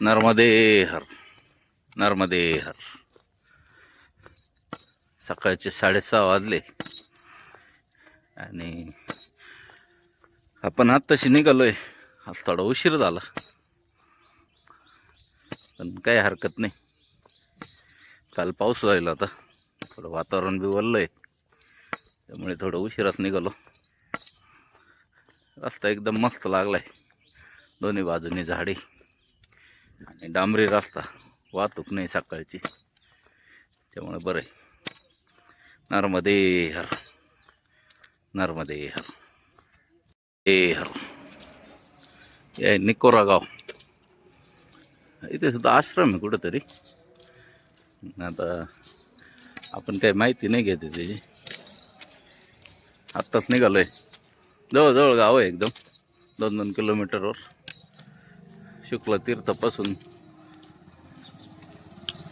नर्मदे हर नर्मदे हर सकाळचे साडेसहा वाजले. आणि आपण आत्ताशी निघालोय. आज थोडा उशीर झाला. पण काही हरकत नाही. काल पाऊस व्हायला आता थोडं वातावरण बी आहे त्यामुळे थोडं उशिराच निघालो. रस्ता एकदम मस्त लागलाय. दोन्ही बाजूनी झाडे. आणि डांबरी रस्ता. वाहतूक नाही सकाळची. त्यामुळे बरं आहे. नर्मदे हर. नर्मदे हर. ए हर. हे निकोरा गाव. इथे सुद्धा आश्रम आहे कुठंतरी. आता आपण काही माहिती नाही घेते त्याची. आत्ताच निघालोय. जवळजवळ गाव आहे एकदम. दोन दोन किलोमीटरवर. शुक्ल तीर्थपासून.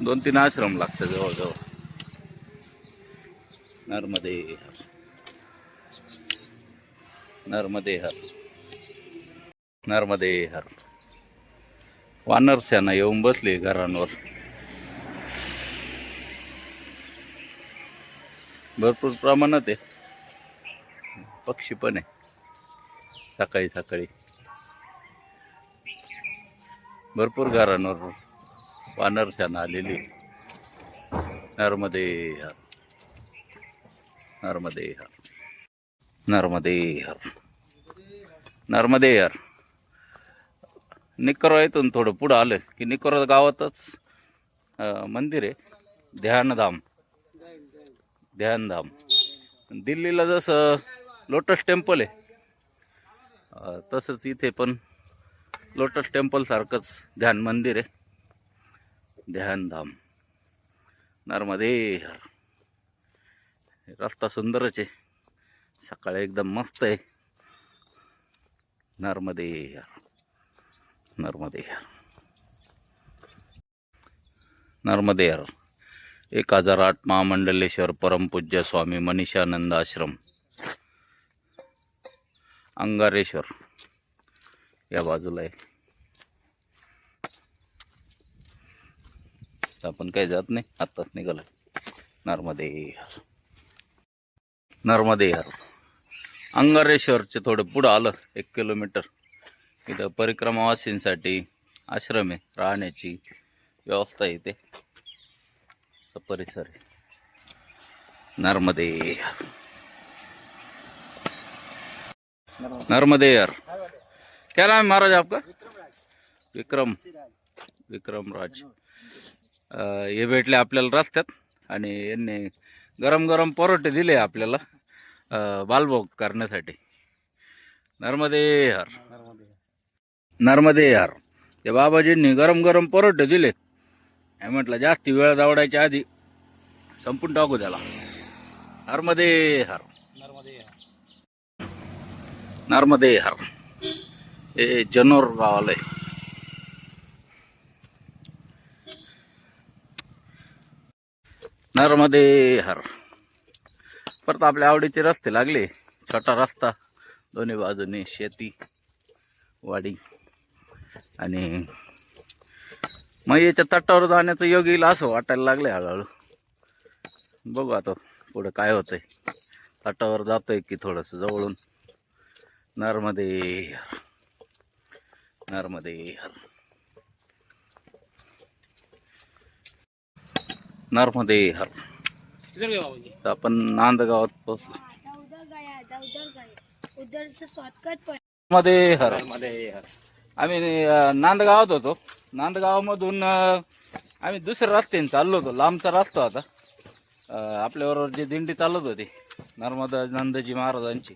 दोन तीन आश्रम लागतात जवळजवळ. नर्मदे हर नर्मदे हर नर्मदे हर वानरस्यांना येऊन बसली घरांवर. भरपूर प्रमाणात आहे. पक्षी पण आहे. सकाळी सकाळी. भरपूर घरांवर वानर आलेली. नर्मदे हर. नर्मदे हर. नर्मदे हर. नर्मदे हर. निकोरा इथून थोडं पुढं आलं की निकोरा गावातच मंदिर आहे. ध्यानधाम. ध्यानधाम. दिल्लीला जसं लोटस टेम्पल आहे तसंच इथे पण लोटस टेम्पलसारखंच ध्यान मंदिर आहे. ध्यानधाम. नर्मदे रस्ता सुंदरच आहे. सकाळी एकदम मस्त आहे. नर्मदे नर्मदे नर्मदे एक हजार आठ महामंडलेश्वर परमपूज्य स्वामी मनीषानंद आश्रम. अंगारेश्वर. या बाजूला आहे. आपण काही जात नाही आत्ताच निघालं. नर्मदे नर्मदे अंगारेश्वरचे थोडं पुढं आलं एक किलोमीटर. इथं परिक्रमावासींसाठी आश्रम आहे राहण्याची व्यवस्था इथे. परिसर आहे. नर्मदे नर्मदेयर नर्मदे क्या नाम है महाराज आपका? विक्रम। विक्रम राज। हे भेटले आपल्याला रस्त्यात आणि यांनी गरम गरम परोठे दिले आपल्याला बालभोग करण्यासाठी. नर्मदे हर। नर्मदे हर। ते बाबाजींनी गरम गरम परोठे दिले. म्हटलं जास्ती वेळ दवडायच्या आधी संपून टाकू त्याला. नर्मदे हर। नर्मदे हर। हे जनोर गावाला आहे. नर्मदे हर. परत आपल्या आवडीचे रस्ते लागले. छोटा रस्ता दोन्ही बाजूने शेती वाडी आणि मग याच्या तटावर जाण्याचं योग येईल असं वाटायला लागलं हळूहळू. बघू आता पुढं काय होतंय. तटावर जातोय की थोडंसं जवळून. नर्मदे हर. था उधर गए उधर से शॉर्टकट परमध्ये हर. आम्ही नांदगावात होतो. नांदगावामधून आम्ही दुसऱ्या रस्त्याने चाललो होतो. लांबचा रस्ता होता. आपल्याबरोबर जे दिंडी चालत होती नर्मदा नंदजी महाराजांची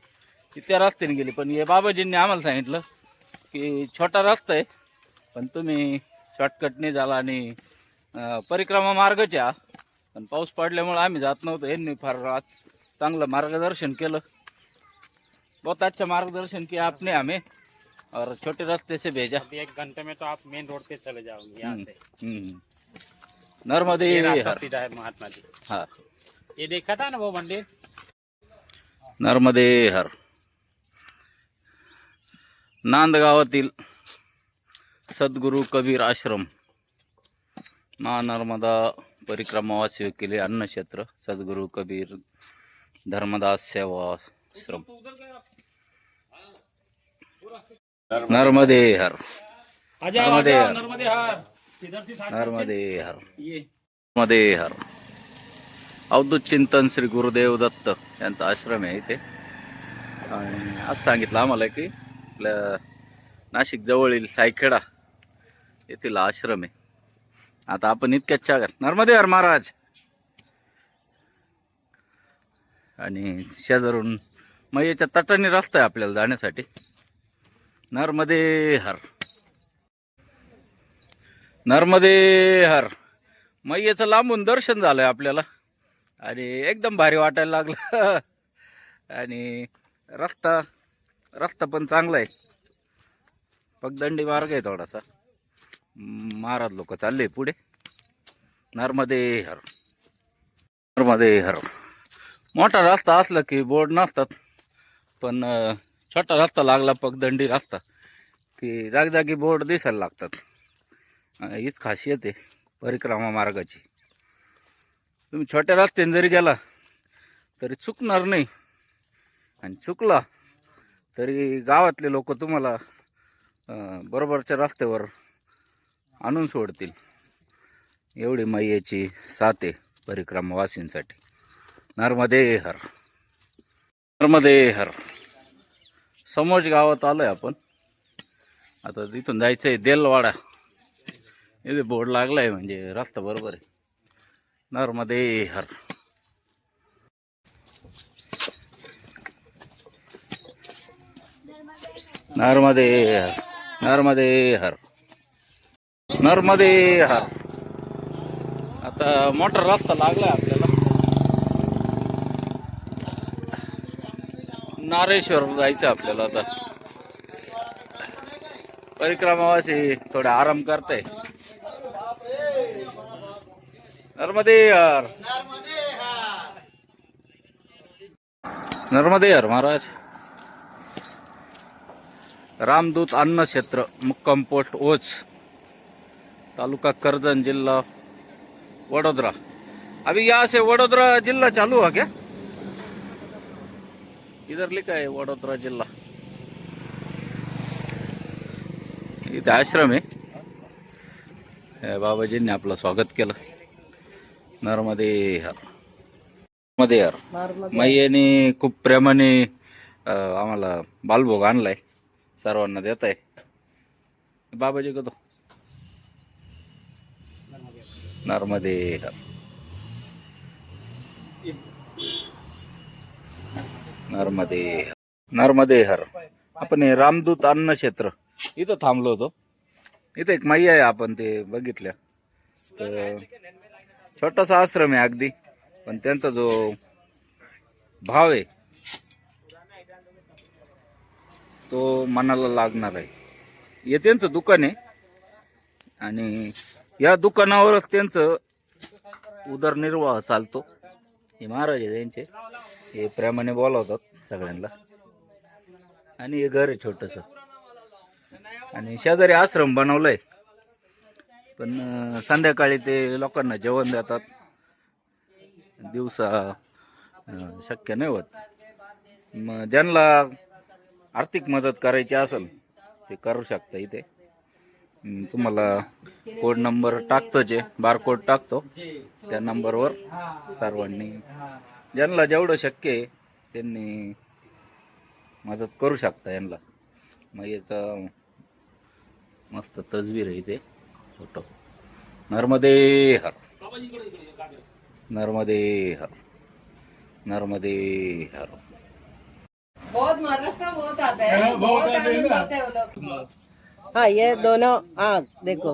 ती त्या रस्त्याने गेली. पण हे बाबाजींनी आम्हाला सांगितलं की छोटा रस्ता आहे. पण तुम्ही शॉर्टकटने झाला आणि परिक्रमा मार्गच आहे हा. पण पाऊस पडल्यामुळे आम्ही जात नव्हतो. यांनी फार आज चांगलं मार्गदर्शन केलं. बहुत अच्छा मार्गदर्शन किया आपने हमें और छोटे रास्ते से भेजा. अभी एक घंटे में तो आप मेन रोड पे चले जाओगे यहाँ से. नर्मदे सीधा है महात्मा जी। हा. ये देखा था ना वो मंदिर? नर्मदे हर। नांदगावातील सद्गुरू कबीर आश्रम. महानर्मदा परिक्रमावासी केले अन्नक्षेत्र सद्गुरू कबीर धर्मदास सेवा आश्रम. नर्मदे हर नर्मदे हर नर्मदे हर नर्मदे हर अवधूत चिंतन श्री गुरुदेव दत्त यांचा आश्रम आहे इथे. आणि आज सांगितलं आम्हाला की आपल्या नाशिक जवळील सायखेडा येथील आश्रम आहे. आता आपण इतक्याच चागात नर्मदे हर महाराज. आणि शेजारून मैयाच्या तटाने रस्ता आहे आपल्याला जाण्यासाठी. नर्मदे हर नर्मदे हर मैयाचं लांबून दर्शन झालंय आपल्याला. आणि एकदम भारी वाटायला लागलं. आणि रस्ता रस्ता पण चांगला आहे. पगदंडी मार्ग आहे थोडासा. महाराज लोक चालले पुढे. नर्मदे हर नर्मदे हर मोठा रस्ता असला की बोर्ड नसतात. पण छोटा रस्ता लागला पगदंडी रस्ता की जागजागी बोर्ड दिसायला लागतात. हीच खासियत आहे परिक्रमा मार्गाची. तुम्ही छोट्या रस्त्याने जरी गेला तरी चुकणार नाही. आणि चुकला तरी गावातले लोक तुम्हाला बरोबरच्या रस्त्यावर आणून सोडतील. एवढी मैयाची साथ आहे परिक्रमावासींसाठी. नर्मदे हर. नर्मदे हर. समोज गावात आहे आपण. आता तिथून जायचं आहे देलवाडा. इथे बोर्ड लागला आहे म्हणजे रस्ता बरोबर आहे. नर्मदे हर. नर्मदे हर नर्मदे हर नर्मदे हर आता मोठा रस्ता लागलाय आपल्याला. नारेश्वर जायचं आपल्याला आता. परिक्रमावासी थोडा आराम करते नर्मदे हर नर्मदे हर महाराज. रामदूत अन्न क्षेत्र मुक्काम पोस्ट ओच तालुका कर्जन जिला वडोदरा. अभी यहाँ से वडोदरा जिला चालू हुआ क्या? इधर लिखा है वडोदरा जिला इथे आश्रम आहे. बाबाजींनी आपलं स्वागत केलं. नर्मदे हर नर्मदे हर मैयाने खूप प्रेमाने आम्हाला बालभोग आणलाय. सर्वांना देत आहे. बाबाजी कतो नर्मदे नर्मदे नर्मदे हर. आपण हे रामदूत अन्न क्षेत्र इथं थांबलो होतो. इथं एक माई आहे आपण ते बघितल्या. तर छोटासा आश्रम आहे अगदी. पण त्यांचा जो भाव आहे तो मनाला लागणार आहे. हे त्यांचं दुकान आहे. आणि या दुकानावरच त्यांचं उदरनिर्वाह चालतो. हे महाराज आहे त्यांचे हे प्रेमाने बोलावतात सगळ्यांना. आणि हे घर आहे छोटस. आणि शेजारी आश्रम बनवलंय. पण संध्याकाळी ते लोकांना जेवण देतात. दिवसा शक्य नाही होत. मग ज्यांना आर्थिक मदत करायची असेल ते करू शकता इथे. तुम्हाला कोड नंबर टाकतोच आहे बारकोड टाकतो. त्या नंबरवर सर्वांनी ज्यांना जेवढं शक्य आहे त्यांनी मदत करू शकता यांना. मग याचा मस्त तस्वीर आहे इथे फोटो नर्मदे हर. नर्मदे हर. नर्मदे हर. बहुत महाराष्ट्र बहुत आता है। बहुत आते हैं वो लोग हाँ ये दोनों आँख देखो।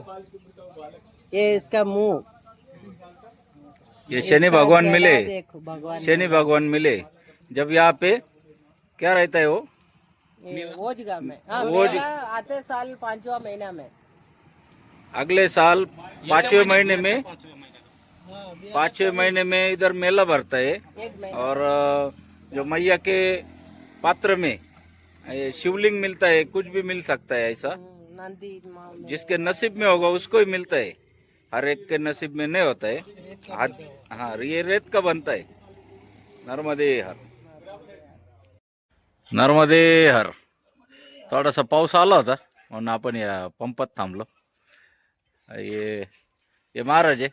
ये इसका मुँह। ये शनि भगवान मिले। शनि भगवान मिले। जब यहाँ पे क्या रहता है वो? ओजगा में। हाँ ओज- आते साल पांचवा महीना में। अगले साल पांचवे महीने में पांचवे महीने में इधर मेला भरता है। और जो मैया के पात्र में शिवलिंग मिलता है कुछ भी मिल सकता है ऐसा। जिसके नसीब में होगा उसको ही मिलता है। हर एक के नसीब में नहीं होता है। हाथ हाँ ये रेत का बनता है। नर्मदे हर। नर्मदे हर। थोडासा पाऊस आला होता और म्हणून आपण या पंपात थांबलो। ये ये महाराज है।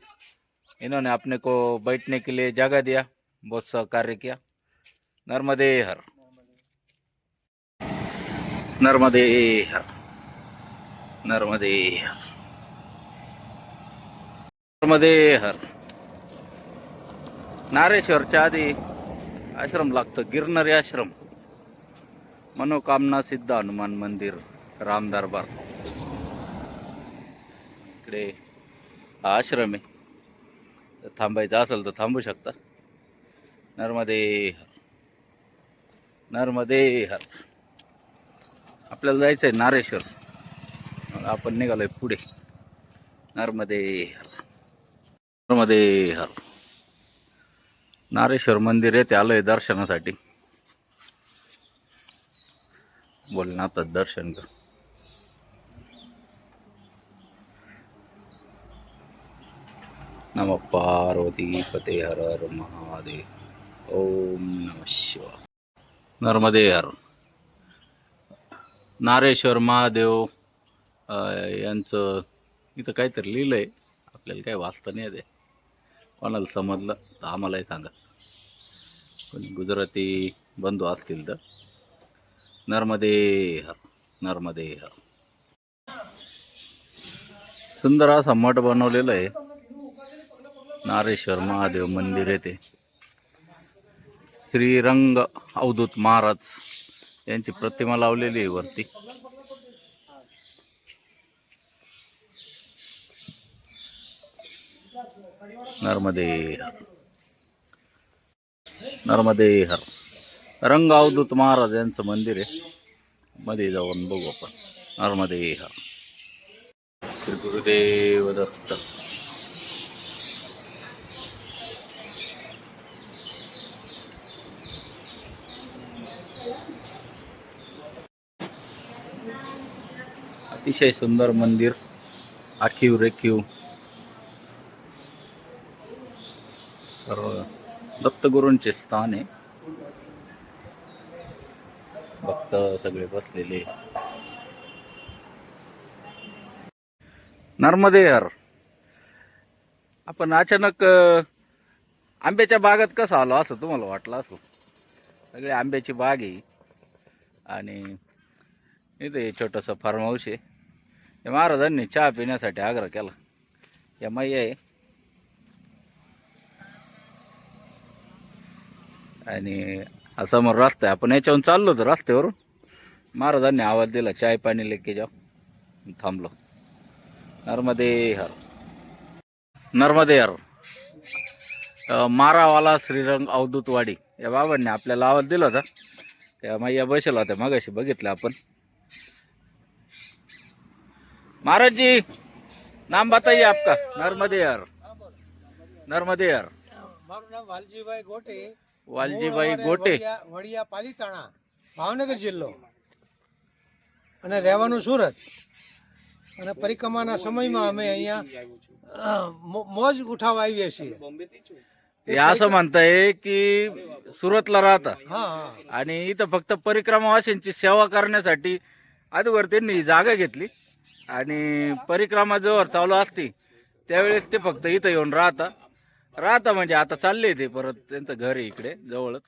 इन्होंने अपने को बैठने के लिए जगह दिया बहुत सा कार्य किया। नर्मदे हर। नर्मदे हर। नर्मदे हर। नर्मदे हर। नारेश्वरच्या आधी आश्रम लागतं गिरनरी आश्रम। मनोकामना सिद्ध हनुमान मंदिर राम दरबार। इकडे हा आश्रम आहे. थांबायचं असेल तर थांबू शकता. नर्मदे हर। नर्मदे हर। आपल्याला जायचं आहे नारेश्वर आपण निघालोय पुढे. नर्मदे नर्मदे हर नारेश्वर मंदिर येथे आलोय दर्शनासाठी. बोल ना आता दर्शन कर. नम पार्वती पते हर हर महादेव. ओम नम शिवा नर्मदे हर नारेश्वर महादेव यांचं इथं काहीतरी लिहिलं आहे आपल्याला काही वाचता नाही ते कोणाला समजलं तर आम्हालाही सांगा. पण गुजराती बंधू असतील तर. नर्मदे हर नर्मदे हर सुंदर असा मठ बनवलेला आहे. नारेश्वर महादेव मंदिर येते श्रीरंग अवधूत महाराज. यांची प्रतिमा लावलेली आहे वरती. नर्मदे नर्मदे हर. रंग अवधूत महाराज यांचं मंदिर आहे. मध्ये जाऊन बघू आपण. नर्मदे हर. श्री गुरुदेव दत्त. अतिशय सुंदर मंदिर. आखीव रेखीव. तर दत्तगुरूंचे स्थान आहे. भक्त सगळे बसलेले. नर्मदे हर आपण अचानक आंब्याच्या बागात कसं आलो असं तुम्हाला वाटलं असं? सगळे आंब्याची बाग आहे. आणि इथे छोटंसं फार्म हाऊस आहे. या महाराजांनी चहा पिण्यासाठी आग्रह केला. या मैया आहे. आणि हा समोर रस्ता आहे. आपण याच्यावरून चाललो होतो रस्त्यावरून. महाराजांनी आवाज दिला चाय पाणी लेके जाऊ थांबलो. नर्मदे हर. नर्मदे हर. मारावाला श्रीरंग अवधूतवाडी. या बाबांनी आपल्याला आवाज दिला होता. त्या मैया बसेल होत्या मगाशी बघितलं आपण. महाराज जी नाम बताइए आपका नर्मदे हर नर्मदे हर મારું નામ વાલજીભાઈ ગોટે વાલજીભાઈ ગોટે વડિયા- વડિયા પાલીતાણા ભાવનગર જિલ્લો અને રહેવાનું સુરત અને પરિક્રમાના સમયમાં અમે અહીંયા અ, મો- મોજ ઉઠાવવા આવીએ છીએ हे असं म्हणताय की सुरतला राहता હા હા आणि इथं फक्त परिक्रमावासींची सेवा करण्यासाठी अगोदर त्यांनी ही जागा घेतली आणि परिक्रमा जवळ चालू असते त्यावेळेस ते फक्त इथं येऊन राहता. राहता म्हणजे आता चालले ते परत त्यांचं घर आहे इकडे जवळच.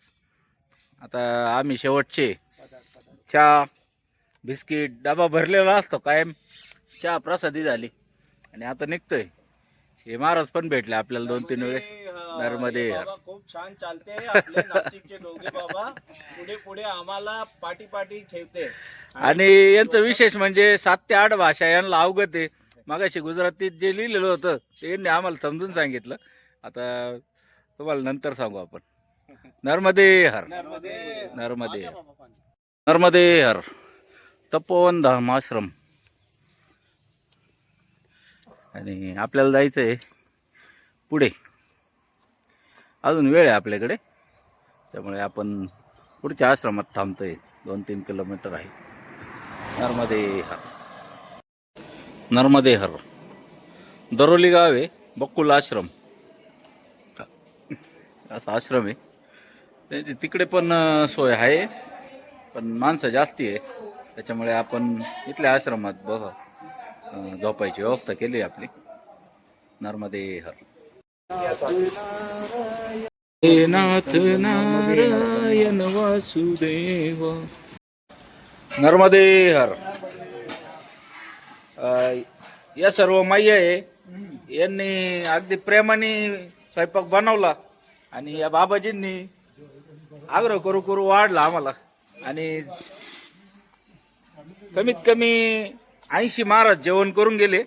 आता आम्ही शेवटचे. चहा बिस्किट डबा भरलेला असतो कायम. चहा प्रसादी झाली. आणि आता निघतोय. हे महाराज पण भेटले आपल्याला दोन तीन वेळेस. नर्मदे. खूप छान चालते. आपले नाशिकचे दोघे बाबा पुढे पुढे आम्हाला पाठी पाठी ठेवते. आणि यांचं विशेष म्हणजे सात ते आठ भाषा यांना अवगत आहे. मागाशी गुजरातीत जे लिहिलेलं होतं ते यांनी आम्हाला समजून सांगितलं. आता तुम्हाला नंतर सांगू आपण. नर्मदे हर. नर्मदे हर. नर्मदे हर. तपोवन धाम आश्रम. आणि आपल्याला जायचं आहे पुढे. अजून वेळ आहे आपल्याकडे. त्यामुळे आपण पुढच्या आश्रमात थांबतोय. दोन तीन किलोमीटर आहे. नर्मदे हर नर्मदे हर दरोली गाव आहे बक्कुल आश्रम। असा आश्रम आहे. ते- तिकडे पण सोय आहे पण माणसं जास्ती आहे. त्याच्यामुळे आपण इथल्या आश्रमात बघा झोपायची व्यवस्था केली आहे आपली. नर्मदे हर हे नाथ नारायण वासुदेव। नर्मदे हर। या सर्व माई आहे यांनी अगदी प्रेमाने स्वयंपाक बनवला आणि या बाबाजींनी आग्रह करू करू वाढला आम्हाला. आणि कमीत कमी ऐंशी महाराज जेवण करून गेले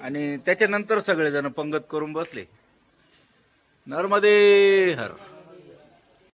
आणि त्याच्यानंतर सगळेजण पंगत करून बसले. नर्मदे हर।